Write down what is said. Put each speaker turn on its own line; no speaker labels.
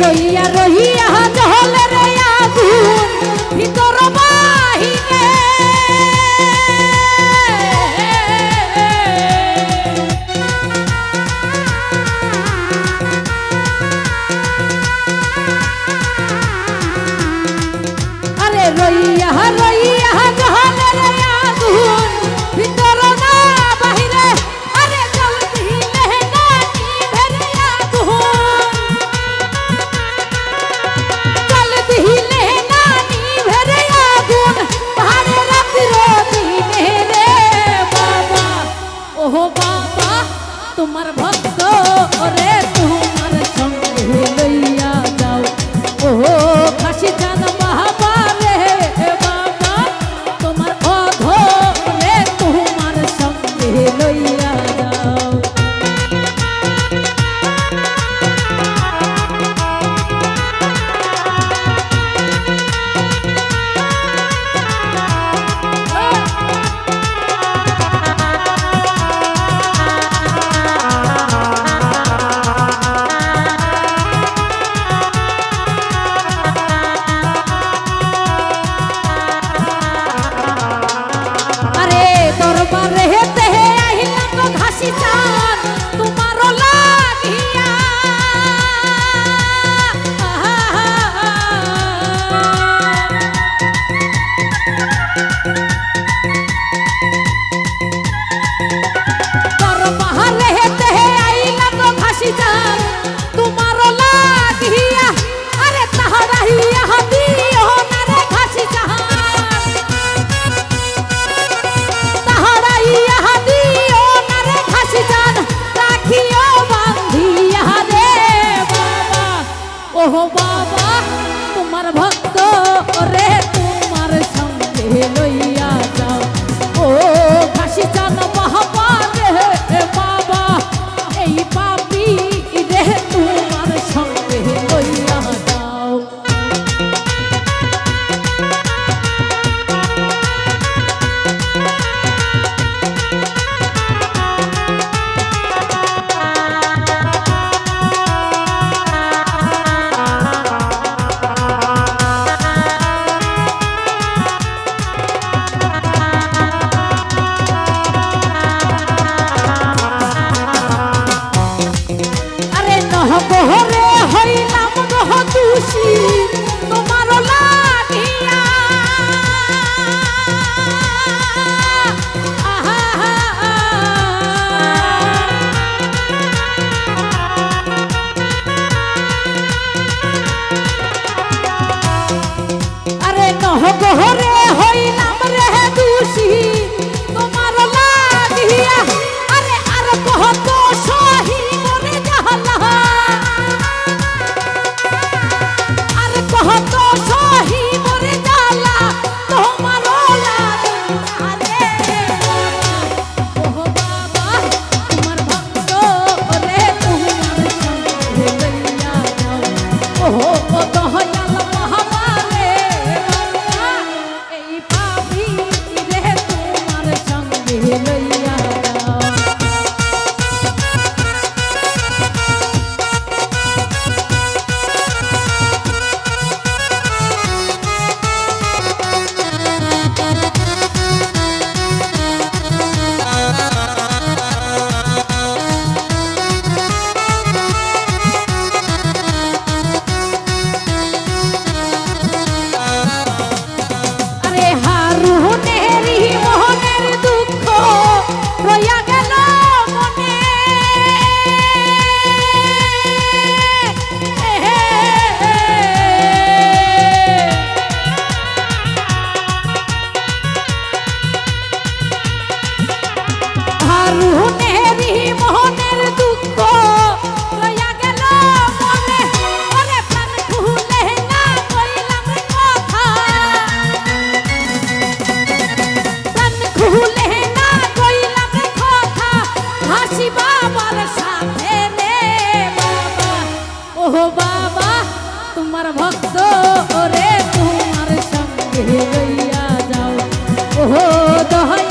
রইয়া রইয়া তোমার বাবা তোমার ভক্ত ওরে তোমার সঙ্গে লইয়া যাও। ওহো দয়াল